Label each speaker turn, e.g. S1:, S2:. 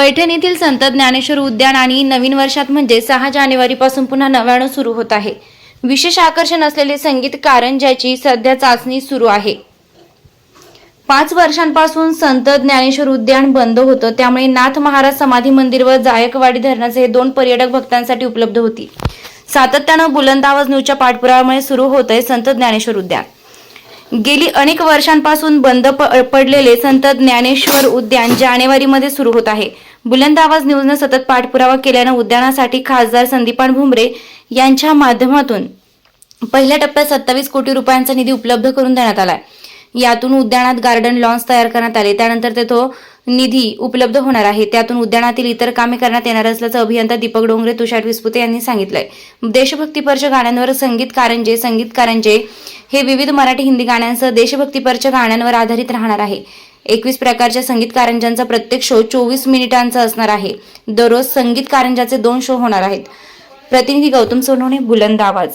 S1: पैठण येथील संत ज्ञानेश्वर उद्यान आणि नवीन वर्षात म्हणजे सहा जानेवारीपासून पुन्हा नव्यानं सुरू होत आहे. विशेष आकर्षण असलेले संगीत कारंज्याची सध्या चाचणी सुरू आहे. पाच वर्षांपासून संत ज्ञानेश्वर उद्यान बंद होतं. त्यामुळे नाथ महाराज समाधी मंदिर व जायकवाडी धरणाचे हे दोन पर्यटक भक्तांसाठी उपलब्ध होती. सातत्यानं बुलंद आवाज न्यूजच्या पाठपुराव्यामुळे सुरू होत आहे संत ज्ञानेश्वर उद्यान. गेली अनेक वर्षांपासून बंद प- पडलेले संत ज्ञानेश्वर उद्यान जानेवारीमध्ये सुरू होत आहे. बुलंद आवाज न्यूजनं सतत पाठपुरावा केल्यानं उद्यानासाठी खासदार संदीपान भुमरे यांच्या माध्यमातून पहिल्या टप्प्यात सत्तावीस कोटी रुपयांचा निधी उपलब्ध करून देण्यात आलाय. यातून उद्यानात गार्डन लॉन्स तयार करण्यात आले. त्यानंतर तेथो निधी उपलब्ध होणार आहे. त्यातून उद्यानातील इतर कामे करण्यात येणार असल्याचं अभियंता दीपक डोंगरे तुषार विस्पुते यांनी सांगितलंय. देशभक्तीपरच्या गाण्यांवर संगीत कारंजे संगीत कारंजे हे विविध मराठी हिंदी गाण्यांसह देशभक्तीपरच्या गाण्यांवर आधारित राहणार आहे. एकवीस प्रकारच्या संगीत कारंजांचा प्रत्येक शो चोवीस मिनिटांचा असणार आहे. दररोज संगीत कारंजाचे दोन शो होणार आहेत. प्रतिनिधी गौतम सोनवणे बुलंद आवाज.